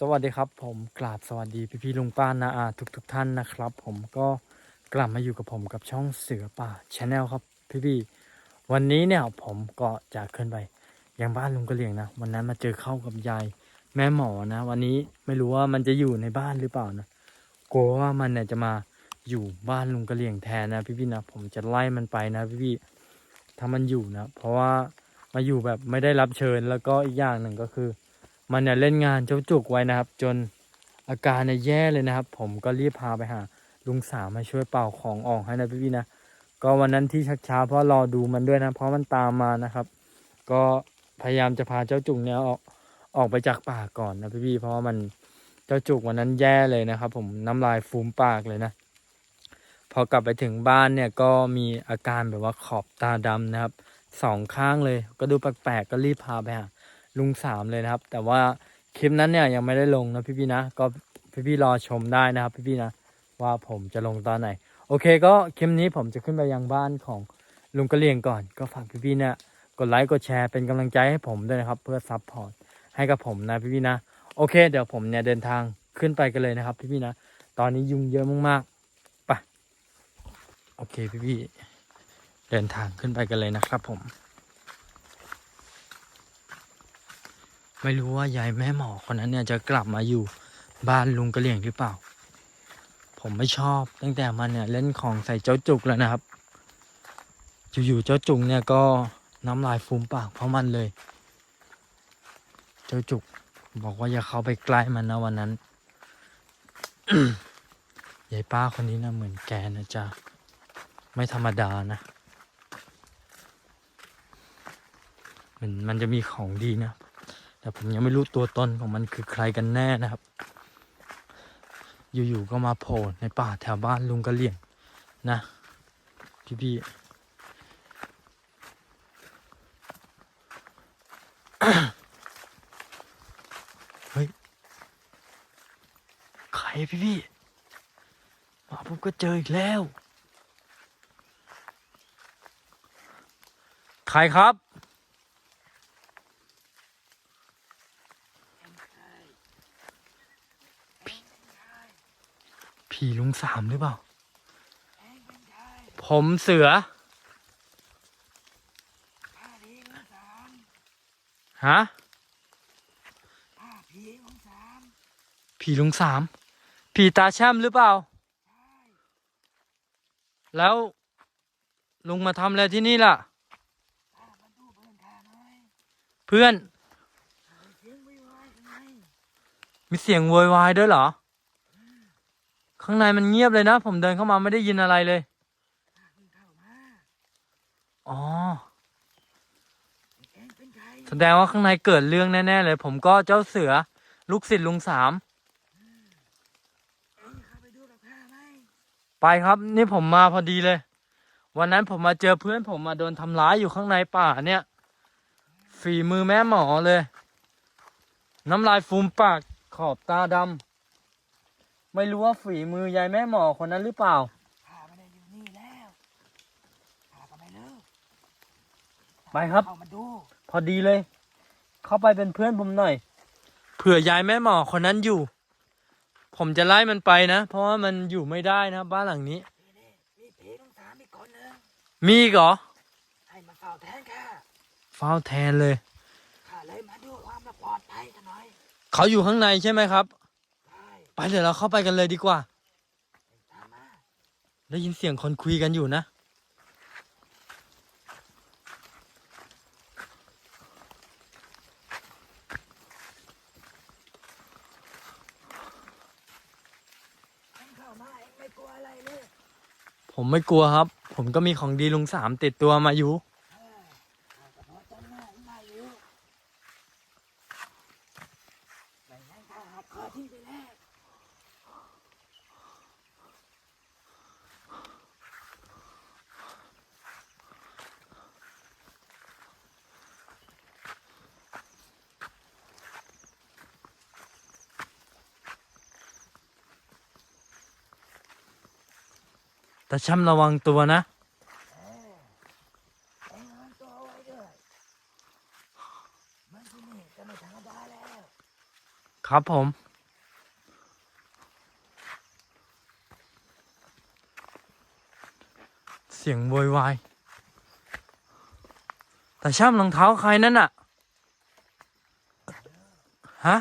สวัสดีครับผมกราบสวัสดีพี่พี่ๆลุงป้านาอาทุกทุกๆท่านนะครับ ผมก็กลับมาอยู่กับผมกับช่องเสือป่าชาแนลครับพี่พี่ๆวันนี้เนี่ยผมก็จะขึ้นไปยังบ้านลุงกระเหลียงนะ วันนั้นมาเจอเข้ากับยายแม่หมอนะ วันนี้ไม่รู้ว่ามันจะอยู่ในบ้านหรือเปล่านะกลัวว่ามันเนี่ยจะมาอยู่บ้านลุงกระเหลียงแทนนะ พี่พี่ๆนะผมจะไล่มันไปนะ พี่พี่ๆถ้ามันอยู่นะ เพราะว่ามาอยู่แบบไม่ได้รับเชิญแล้วก็อีกอย่างหนึ่งก็คือ มันเนี่ยเล่นงานเจ้าจุกไว้นะครับ จนอาการเนี่ยแย่เลยนะครับ ผมก็รีบพาไปหาลุงสามมาช่วยเป่าของออกให้นะพี่ๆนะก็วันนั้นที่ชักช้าเพราะรอดูมันด้วยนะ เพราะมันตามมานะครับ ก็พยายามจะพาเจ้าจุกเนี่ยออกออกไปจากป่าก่อนนะพี่ๆเพราะมันเจ้าจุกวันนั้นแย่เลยนะครับ ผมน้ำลายฟูมปากเลยนะ พอกลับไปถึงบ้านเนี่ยก็มีอาการแบบว่าขอบตาดำนะครับสองข้างเลยก็ดูแปลกๆก็รีบพาไปหา ลุงสามเลยนะครับ แต่ว่าคลิปนั้นเนี่ยยังไม่ได้ลงนะพี่ๆนะ ก็พี่ๆรอชมได้นะครับ พี่ๆนะ ว่าผมจะลงตอนไหน โอเคก็คลิปนี้ผมจะขึ้นไปยังบ้านของลุงกระเลียงก่อน ก็ฝากพี่ๆเนี่ยกดไลค์กดแชร์เป็นกำลังใจให้ผมด้วยนะครับ เพื่อซัพพอร์ตให้กับผมนะพี่ๆนะ โอเค เดี๋ยวผมเนี่ยเดินทางขึ้นไปกันเลยนะครับพี่ๆนะ ตอนนี้ยุงเยอะมากๆไปโอเคพี่ๆเดินทางขึ้นไปกันเลยนะครับผม ไม่รู้ว่ายายแม่หมอคนนั้นเนี่ยจะกลับมาอยู่บ้านลุงกระเหลี่ยงหรือเปล่า ผมไม่ชอบตั้งแต่มันเนี่ยเล่นของใส่เจ้าจุกแล้วนะครับ อยู่ๆเจ้าจุกเนี่ยก็น้ำลายฟูมปากเพราะมันเลย เจ้าจุกบอกว่าอย่าเข้าไปใกล้มันนะวันนั้นยายป้าคนนี้นะเหมือนแกนะจ๊ะไม่ธรรมดานะเหมือนมันจะมีของดีนะ แต่ผมยังไม่รู้ตัวตนของมันคือใครกันแน่นะครับ อยู่ๆก็มาโผล่ในป่าแถวบ้านลุงกระเหลี่ยงนะพี่ๆเฮ้ย ใครพี่ๆมาผมก็เจออีกแล้ว ใครครับ ผีลุงสามหรือเปล่า ผมเสือ ฮะ ผีลุงสาม ผีตาแช่มหรือเปล่า แล้วลุงมาทำอะไรที่นี่ล่ะ เพื่อน มีเสียงโวยวายด้วยเหรอ ข้างในมันเงียบเลยนะ ผมเดินเข้ามาไม่ได้ยินอะไรเลยอ๋อแสดงว่าข้างในเกิดเรื่องแน่ๆเลย ผมก็เจ้าเสือ ลูกศิษย์ลุงสามไปครับ นี่ผมมาพอดีเลย วันนั้นผมมาเจอเพื่อนผมมาโดนทำร้ายอยู่ข้างในป่าเนี่ย ฝีมือแม่หมอเลย น้ำลายฟูมปากขอบตาดำ ไม่รู้ว่าฝีมือยายแม่หมอคนนั้นหรือเปล่า ข้าไม่ได้อยู่นี่แล้วข้าก็ไม่เลิกไปครับ เข้ามาดู พอดีเลย เข้าไปเป็นเพื่อนผมหน่อย เผื่อยายแม่หมอคนนั้นอยู่ ผมจะไล่มันไปนะ เพราะว่ามันอยู่ไม่ได้นะบ้านหลังนี้ นี่นี่มีผีต้องสามอีกคนหนึ่งมีอีกเหรอให้มาเฝ้าแทนข้าเฝ้าแทนเลย ข้าเลยมาดูความปลอดภัยกันหน่อย เขาอยู่ข้างในใช่ไหมครับใช่ ไปเดี๋ยวเราเข้าไปกันเลยดีกว่า ได้ยินเสียงคนคุยกันอยู่นะ ผมไม่กลัวครับ ผมก็มีของดีลุงสามติดตัวมาอยู่ แต่ช้ำระวังตัวนะ ครับผม เสียงโวยวายแต่ช้ำรองเท้าใครนั่นอะฮะ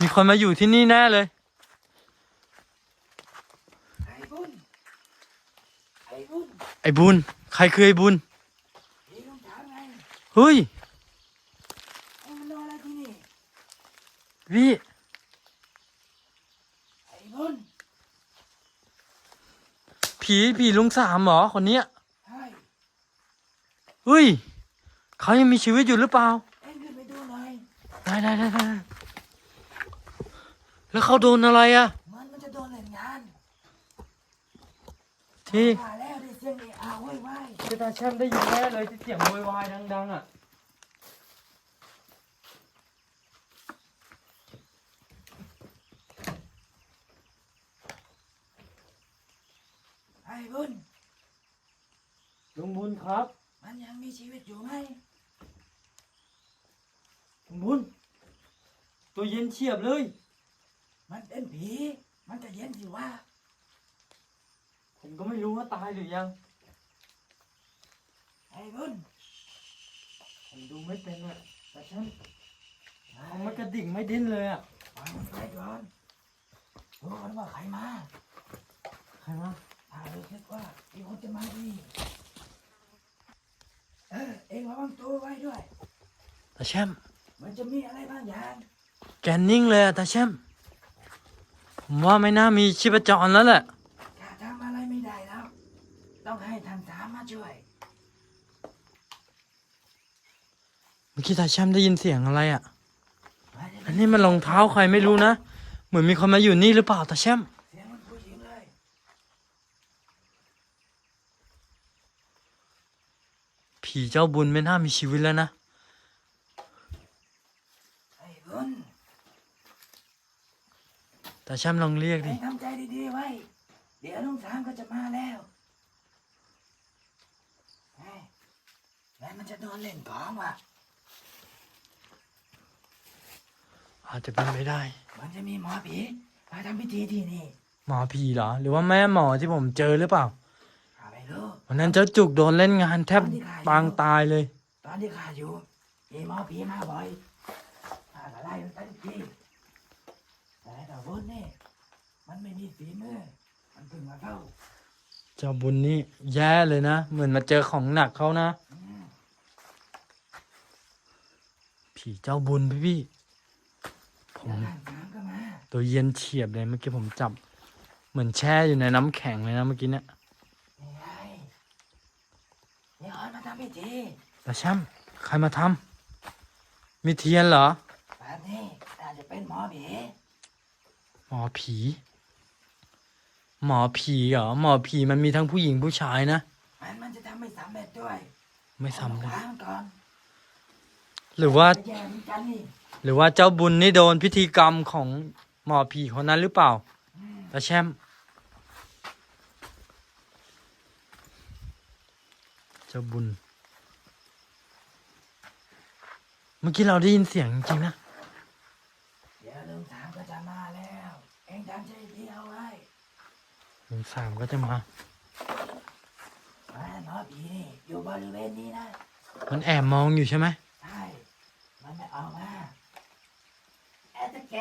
มีคนมาอยู่ที่นี่แน่เลย บุญไอ้บุญ ใครคือไอ้บุญพี่ต้องถามไงเฮ้ยไอ้มันนอนอะไรที่นี่พี่ไอ้บุญผีผีลุงสามเหรอคนเนี้ยใช่เฮ้ยเขายังมีชีวิตอยู่หรือเปล่าเอ็งขึ้นไปดูหน่อยได้ได้ได้ได้แล้วเขาโดนอะไรอะ มันมันจะโดนเล่นงาน ที่มาแล้วได้เสียงเอะอะโวยวายที่ตาแชมป์ได้ยินแน่เลยที่เสียงโวยวายดังๆอะไอ้บุญลุงบุญครับมันยังมีชีวิตอยู่ไหมลุงบุญ ตัวเย็นเฉียบเลย มันเป็นผี มันจะเย็นสิว่า ผมก็ไม่รู้ว่าตายหรือยัง ไอ้บุญผมดูไม่เป็นอะตาแชมป์เขาไม่กระดิ่งไม่ดิ้นเลยอะฟังมันไปก่อนดูกันว่าใครมาใครวะถ้าเราคิดว่ามีคนจะมาที่นี่เออเอ็งระวังตัวไว้ด้วย ตาแชมป์มันจะมีอะไรบางอย่าง แกนิ่งเลยอะตาแชมป์ผมว่าไม่น่ามีชีพจรแล้วแหละ ข้าทำอะไรไม่ได้แล้ว ต้องให้ท่านสามมาช่วย เมื่อกี้ตาแชมป์ได้ยินเสียงอะไรอะมาจะอันนี้มันรองเท้าใครไม่รู้นะ เหมือนมีคนมาอยู่นี่หรือเปล่าตาแชมป์เสียงมันผู้หญิงเลย ผีเจ้าบุญไม่น่ามีชีวิตแล้วนะ ไอ้บุญตาแชมป์ลองเรียกเอ็ดิงทำใจดีๆไว้ เดี๋ยวลุงสามก็จะมาแล้วเฮ้ย แล้วมันจะโดนเล่นของว่ะอาจจะเป็นไปได้ มันจะมีหมอผีมาทำพิธีที่นี่หมอผีเหรอ หรือว่าแม่หมอที่ผมเจอหรือเปล่าข้าไม่รู้วันนั้นเจ้าจุกโดนเล่นงานแทบปางตายเลย ตอนที่ข้าอยู่มีหมอผีมาบ่อยข้าก็ไล่มันไปทุกทีแต่แต่บุญนี่มันไม่มีฝีมือมันเพิ่งมาเข้าเจ้าบุญนี่แย่เลยนะ เหมือนมาเจอของหนักเขานะอืม ผีเจ้าบุญพี่พี่ผแล้วมท่านสามก็มาตัวเย็นเฉียบเลยเมื่อกี้ผมจับ เหมือนแช่อยู่ในน้ำแข็งเลยนะเมื่อกี้เนี่ยนี่ไงนี่ออนมาทำพิธีแต่แชมป์ใครมาทำมีเทียนเหรอแบบนี้น่าจะเป็นหมอผีหมอผี หมอผีเหรอหมอผีมันมีทั้งผู้หญิงผู้ชายนะมันมันจะทำไม่สำเร็จด้วย ไม่สำเร็จล้างก่อน หรือว่าไปแย่เหมือนกันนี่หรือว่าเจ้าบุญนี่โดนพิธีกรรมของหมอผีคนนั้นหรือเปล่าอืมตาแชมป์เจ้าบุญ เมื่อกี้เราได้ยินเสียงจริงๆนะ เดี๋ยวลุงสามก็จะมาแล้ว เองทำใจดีเอาไว้หนึ่งสามก็จะมาว่าหมอผีนี่อยู่บริเวณนี้นะ มันแอบมองอยู่ใช่ไหมใช่ มันไม่ออกมาแอตแก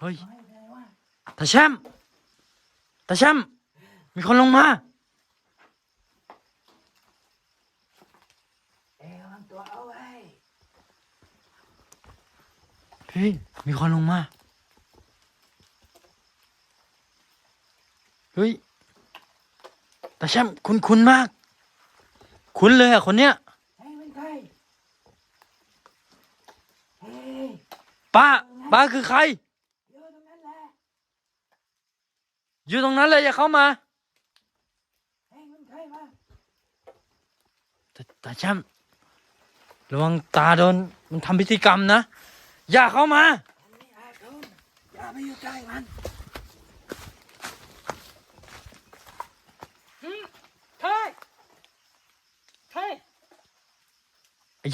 เฮ้ยตาแชมตาแชมมีคนลงมาเองระวังตัวเอาไว้พี่มีคนลงมา เฮ้ย ตาแชมป์คุ้นคุ้นๆมาก คุ้นเลยอะคนเนี้ยเฮ้ยเป็นใครเฮ้ยป้าป้าคือใคร อยู่ตรงนั้นแหละอยู่ตรงนั้นเลยอย่าเข้ามาเฮ้ยเป็นใครวะตาตาแชมป์ระวังตาโดนมันทำพิธีกรรมนะ อย่าเข้ามามันไม่อาจโดนอย่าไปอยู่ใกล้มัน ใช่ใช่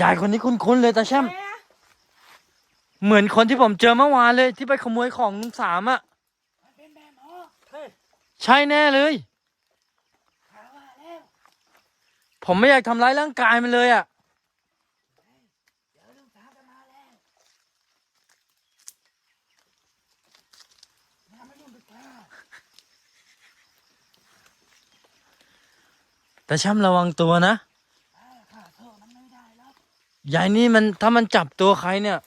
ยายคนนี้คุ้นๆเลยตาแชมป์เหมือนคนที่ผมเจอเมื่อวานเลยที่ไปขโมยของลุงสามอะมันเป็นแม่หมอใช่แน่เลยหาว่าแล้วผมไม่อยากทำร้ายร่างกายมันเลยอะเดี๋ยวลุงสาวจะมาแล้วอย่ามายุ่งกับข้าแต่ช่ำระวังตัวนะ เออข้าโทษมันไม่ได้หรอก ยายนี่มันถ้ามันจับตัวใครเนี่ย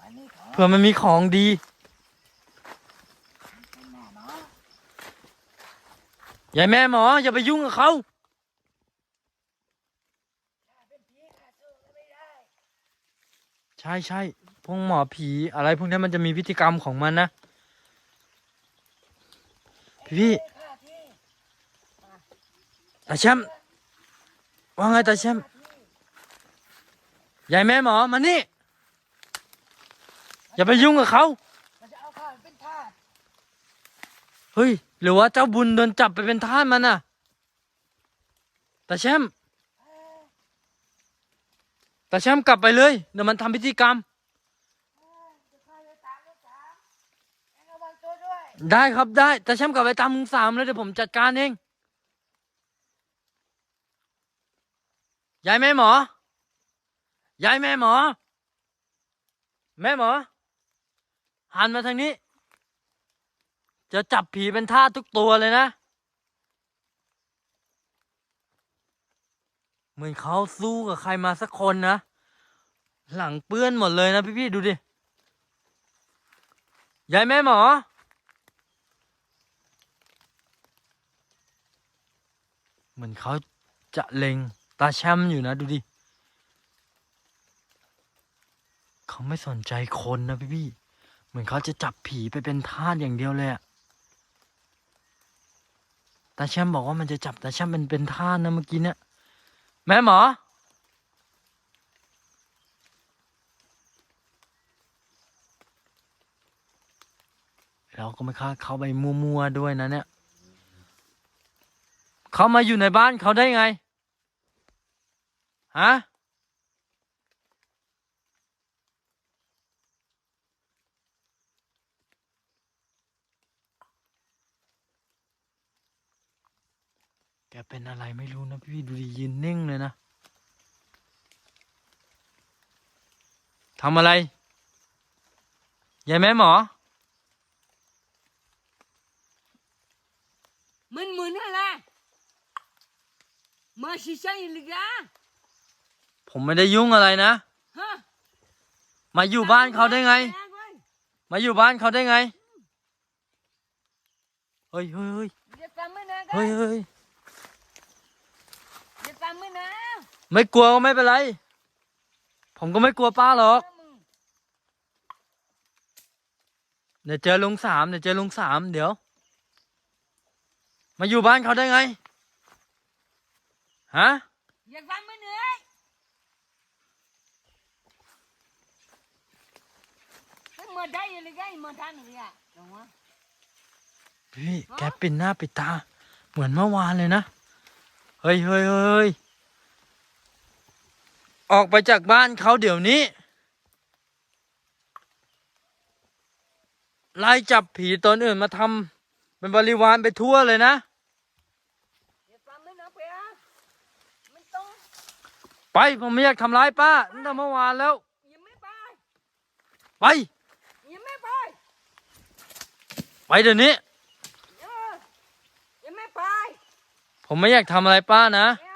มันนี่ขอเผื่อมันมีของดีเป็นแม่หมอยายแม่หมออย่าไปยุ่งกับเขาข้าเป็นผีข้าสู้มันไม่ได้ใช่ใช่พวกหมอผีอะไรพวกนี้มันจะมีพิธีกรรมของมันนะ พี่ข้าที่ตาแชมป์ว่าไงตาแชมป์ ยายแม่หมอมานี่ อย่าไปยุ่งกับเขามันจะเอาข้าไปเป็นทาสเฮ้ย หรือว่าเจ้าบุญโดนจับไปเป็นทาสมันน่ะตาแชมป์ตาแชมป์กลับไปเลยเดี๋ยวมันทำพิธีกรรมเออเดี๋ยวข้าจะตามลูกสาวเองระวังตัวด้วย ได้ครับได้ตาแชมป์กลับไปตามลุงสามแล้วเดี๋ยวผมจัดการเองยายแม่หมอ ยายแม่หมอ แม่หมอ หันมาทางนี้ จะจับผีเป็นท่าทุกตัวเลยนะ เหมือนเขาสู้กับใครมาสักคนนะ หลังเปื้อนหมดเลยนะพี่ๆดูดิ ยายแม่หมอเหมือนเขาจะเล็งตาแชมอยู่นะดูดิ เขาไม่สนใจคนนะพี่พี่เหมือนเขาจะจับผีไปเป็นทาสอย่างเดียวเลยอะตาแชมป์บอกว่ามันจะจับตาแชมป์เป็นเป็นทาสนะเมื่อกี้เนี่ยแม่หมอ เราก็ไม่คาดเขาไปมัวๆด้วยนะเนี่ยเขามาอยู่ในบ้านเขาได้ไง ฮะ แกเป็นอะไรไม่รู้นะพี่ดูดิยืนนิ่งเลยนะทำอะไรยายแม่หมอ Mình muốn hả là Mà xì xay lực á ผมไม่ได้ยุ่งอะไรนะ Hả มาอยู่บ้านเขาได้ไง มาอยู่บ้านเขาได้ไงเฮ้ยเฮ้ยเฮ้ย Giờ tao mới nè เฮ้ย coi เฮ้ย ไม่กลัวก็ไม่เป็นไร ผมก็ไม่กลัวป้าหรอก เดี๋ยวเจอลุงสามเดี๋ยวเจอลุงสามเดี๋ยว มาอยู่บ้านเขาได้ไง ฮะ Giờ tao mới nè Cái mờ đây là cái mờ than rồi à Đúng không พี่แกปิดหน้าปิดตา เหมือนเมื่อวานเลยนะ เฮ้ยเฮ้ยเฮ้ยเฮ้ย ออกไปจากบ้านเขาเดี๋ยวนี้ ไล่จับผีตนอื่นมาทำเป็นบริวารไปทั่วเลยนะ Giờ tao mới nè kìa Mình tung ไปผมไม่อยากทำร้ายป้าตั้งแต่เมื่อวานแล้ว Giờ mới bay ไป Giờ mới bay ไปเดี๋ยวนี้ Giờ Giờ mới bay ผมไม่อยากทำอะไรป้านะ Nè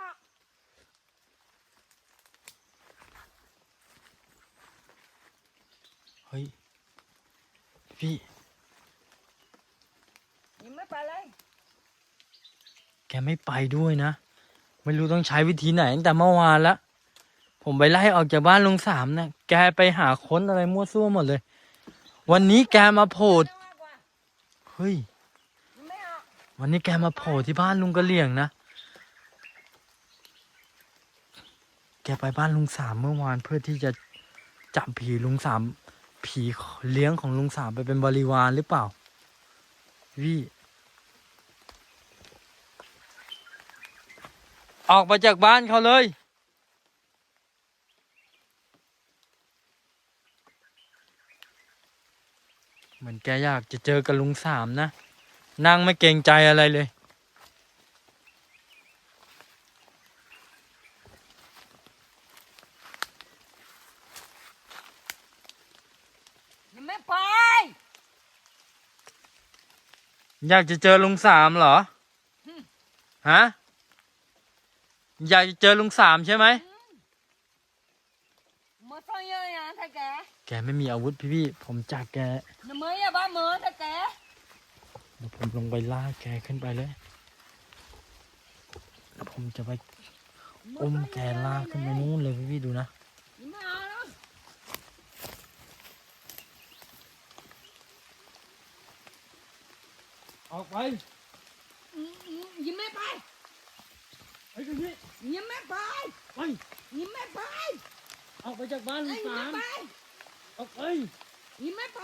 เฮ้ย พี่ Giờ mới bay lên แกไม่ไปด้วยนะ ไม่รู้ต้องใช้วิธีไหนตั้งแต่เมื่อวานละ ผมไปไล่ออกจากบ้านลุงสามนะ แกไปหาค้นอะไรมั่วซั่วหมดเลย วันนี้แกมาโผล่ Qua qua เฮ้ย Giờ mới học วันนี้แกมาโผล่ที่บ้านลุงกระเหลี่ยงนะ แกไปบ้านลุงสามเมื่อวานเพื่อที่จะจับผีลุงสาม ผีเลี้ยงของลุงสามไปเป็นบริวารหรือเปล่าวี่ออกมาจากบ้านเขาเลย เหมือนแกอยากจะเจอกับลุงสามนะ นั่งไม่เกรงใจอะไรเลย ยังไม่ไป อยากจะเจอลุงสามเหรอ ฮะ อยากจะเจอลุงสามใช่ไหมมาฟังเยอะยังท่าแก แกไม่มีอาวุธพี่พี่ๆผมจากแกน้ำมืออย่าบ้ามือท่าแกเดี๋ยวผมลงไปล่ากแกขึ้นไปเลยแล้วผมจะไปอุ้มแกลากขึ้นไปนู้นเลยพี่พี่ๆดูนะ ยังไม่เอาแล้ว ออกไปอืมอืมยังไม่ไป ไอ้พี่พี่ยังไม่ไป ไปยังไม่ไปออกไปจากบ้านลุไอ้งยังสาไม่มไปออกไปยังไม่ไป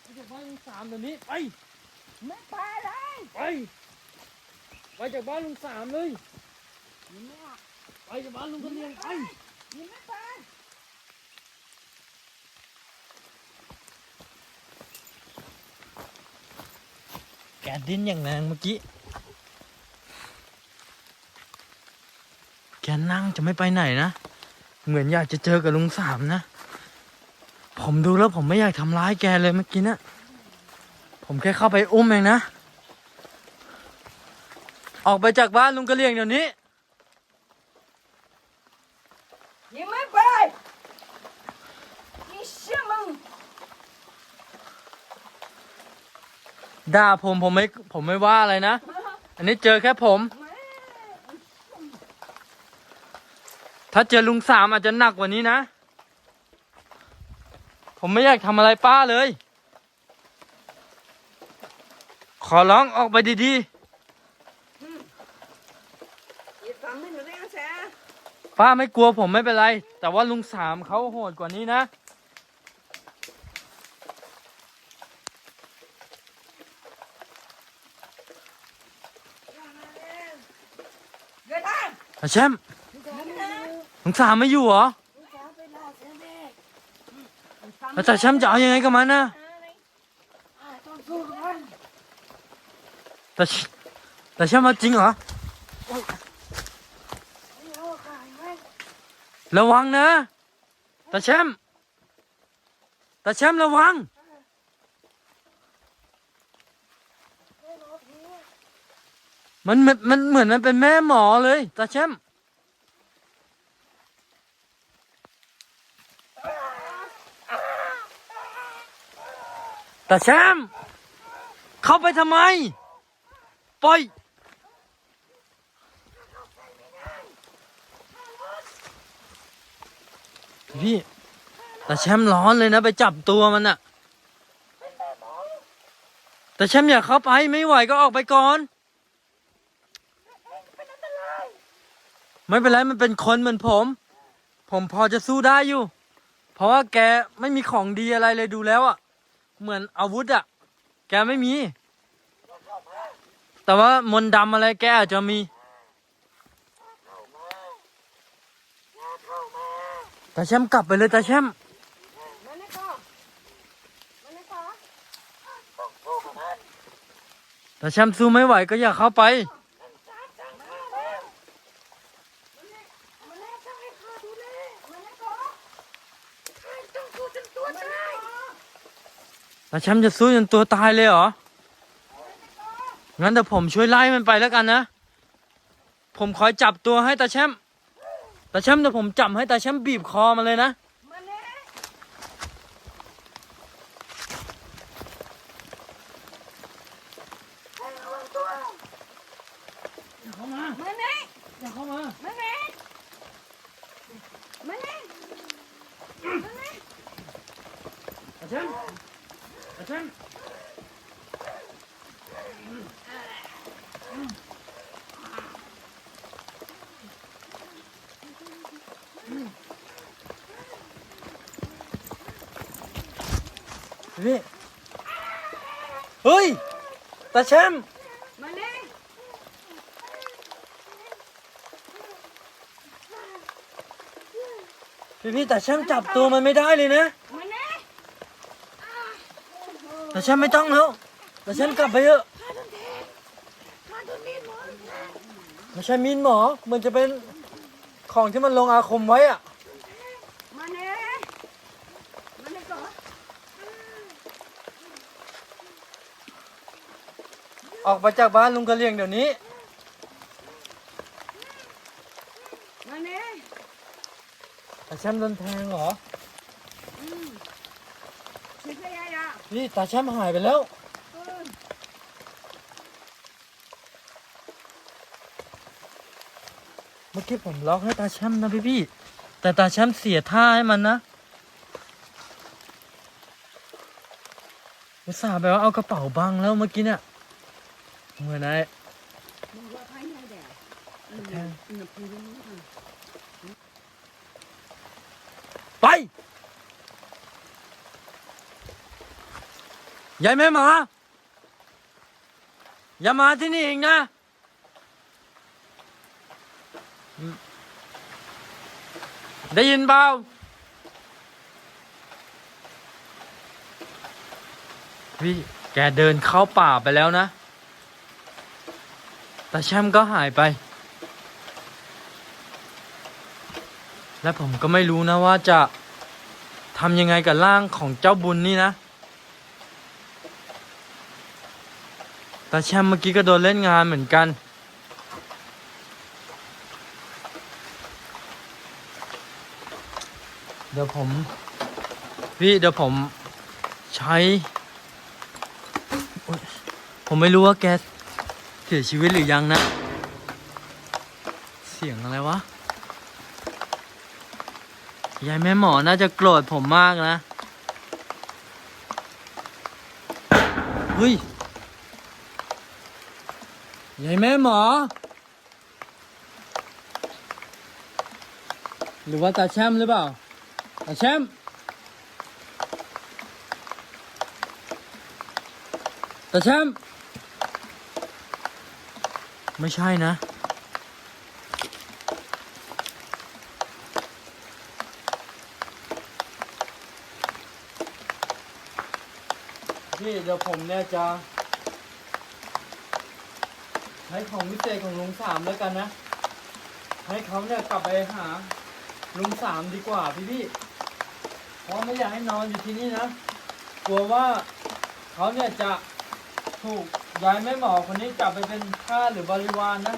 ไปจากบ้านลุงสามเดี๋ยวนี้ไปไม่ไปเลยไปไปจากบ้านลุงสามเลยยังไม่เอาไปจากบ้านลุงกระเลียงไปยังไม่ไป แกดิ้นอย่างแรงเมื่อกี้ แกนั่งจะไม่ไปไหนนะ เหมือนอยากจะเจอกับลุงสามนะ ผมดูแล้วผมไม่อยากทำร้ายแกเลยเมื่อกี้นะ ผมแค่เข้าไปอุ้มเองนะ ออกไปจากบ้านลุงกระเลียงเดี๋ยวนี้ ด่าผมผมไม่ผมไม่ว่าอะไรนะ อันนี้เจอแค่ผม ถ้าเจอลุงสามอาจจะหนักกว่านี้นะ ผมไม่อยากทำอะไรป้าเลย ขอร้องออกไปดีๆป้าไม่กลัวผมไม่เป็นไร แต่ว่าลุงสามเขาโหดกว่านี้นะ อาแชมป์ลุงสามไม่อยู่เหรอแล้วแต่แชมป์จะเอายังไงกับมันนะแต่แต่แชมป์เอาจริงเหรอ ระวังนะแต่แชมป์แต่แชมป์ระวัง มันเหมือนมันเหมือนมันเป็นแม่หมอเลยตาแชมป์ตาแชมป์เข้าไปทำไม ปล่อย พี่ตาแชมป์ร้อนเลยนะ ไปจับตัวมันอะแต่แชมป์อยากเข้าไปไม่ไหวก็ออกไปก่อน ไม่เป็นไรมันเป็นคนเหมือนผม ผมพอจะสู้ได้อยู่ เพราะว่าแกไม่มีของดีอะไรเลยดูแล้วอะ่ะ เหมือนอาวุธอะ่ะ แกไม่มี แต่ว่ามนดำอะไรแกอาจจะมี ตาแชมกลับไปเลยตาแชมตาแชมสู้ไม่ไหวก็อย่าเข้าไป ตาแชมป์จะสู้จนตัวตายเลยเหรอ งั้นเดี๋ยวผมช่วยไล่มันไปแล้วกันนะ ผมคอยจับตัวให้ตาแชมป์ตาแชมป์เดี๋ยวผมจับให้ตาแชมป์บีบคอมันเลยนะ อย่าเข้ามา อย่าเข้ามา ตาแชมป์ตาแชมป์พี่เฮ้ย ตาแชมป์พี่พี่แต่แชมป์จับตัวมันไม่ได้เลยนะแต่ฉันไม่ต้องแล้วแต่ฉันกลับไปเถอะข้าโดนแทงข้าโดนมีดหมอแทงไม่ใช่มีนหมอ มันจะเป็นของที่มันลงอาคมไว้อะ มาเน่มาเน่ก่อน ออกไปจากบ้านลุงกระเลียงเดี๋ยวนี้ มาเน่ตาแชมป์โดนแทงเหรอ อืมชิคกี้พายอะนี่ตาแชมป์หายไปแล้วเออเมื่อกี้ผมล็อกให้ตาแชมป์นะพี่พี่ๆแต่ตาแชมป์เสียท่าให้มันนะอุตส่าห์แบบว่าเอากระเป๋าบังแล้วเมื่อกี้เนี่ย เมื่อนาใครไหนแดดอืมแทงอืมพูดไม่ไปยายแม่หมาอย่ามาที่นี่อีกนะได้ยินเปล่าพี่แกเดินเข้าป่าไปแล้วนะ แต่แชมป์ก็หายไป และผมก็ไม่รู้นะว่าจะทำยังไงกับร่างของเจ้าบุญนี่นะต่แชมป์เมื่อกี้ก็โดนเล่นงานเหมือนกัน เดี๋ยวผมพี่เดี๋ยวผมใช้ ผมไม่รู้ว่าแก เสียชีวิตหรือยังนะ เสียงอะไรวะ ยายแม่หมอน่าจะโกรธผมมากนะ เฮ้ย ยายแม่หมอ หรือว่าตาแช่มหรือเปล่า ตาแช่มตาแช่ม ไม่ใช่นะ พี่เดี๋ยวผมเนี่ยจะ ใช้ของวิเศษของลุงสามแล้วกันนะ ให้เขาเนี่ยกลับไปหาลุงสามดีกว่าพี่พี่เพราะไม่อยากให้นอนอยู่ที่นี่นะ กลัวว่าเขาเนี่ยจะถูก ยายแม่หมอคนนี้จับไปเป็นข้าหรือบริวารนนะ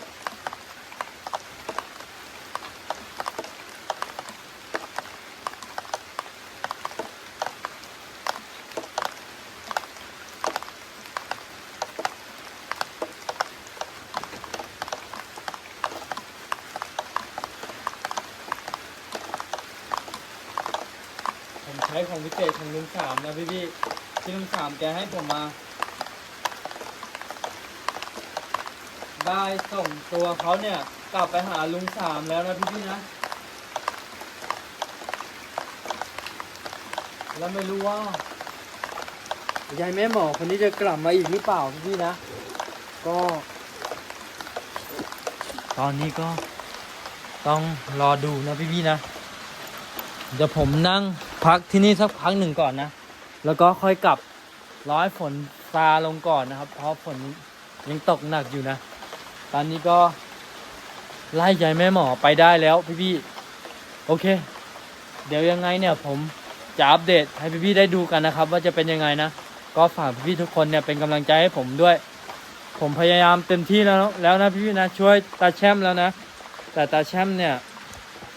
ผมใช้ของวิเศษของลุงสามนะพี่พี่ที่ลุงสามแกให้ผมมา ได้ส่งตัวเขาเนี่ยกลับไปหาลุงสามแล้วนะพี่พี่นะ แล้วไม่รู้ว่ายายแม่หมอคนนี้จะกลับมาอีกหรือเปล่าพี่พี่นะ ก็ ตอนนี้ก็ต้องรอดูนะพี่พี่นะ เดี๋ยวผมนั่งพักที่นี่สักพักหนึ่งก่อนนะ แล้วก็ค่อยกลับร้อยฝนซาลงก่อนนะครับ เพราะฝนยังตกหนักอยู่นะ ตอนนี้ก็ไล่ยายแม่หมอไปได้แล้วพี่ๆโอเค เดี๋ยวยังไงเนี่ยผมจะอัปเดตให้พี่ๆได้ดูกันนะครับ ว่าจะเป็นยังไงนะ ก็ฝากพี่ๆทุกคนเนี่ยเป็นกำลังใจให้ผมด้วย ผมพยายามเต็มที่แล้วแล้วนะพี่ๆนะช่วยตาแช่มแล้วนะ แต่ตาแช่มเนี่ย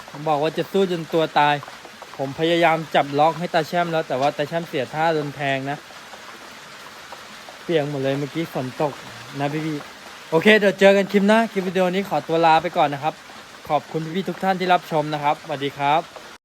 ผมบอกว่าจะสู้จนตัวตาย ผมพยายามจับล็อกให้ตาแช่มแล้วแต่ว่าตาแช่มเสียท่าโดนแทงนะ เปียกหมดเลยเมื่อกี้ฝนตกนะพี่พี่ๆ โอเค เดี๋ยวเจอกันคลิปหน้าคลิปวิดีโอนี้ขอตัวลาไปก่อนนะครับ ขอบคุณพี่ๆทุกท่านที่รับชมนะครับสวัสดีครับ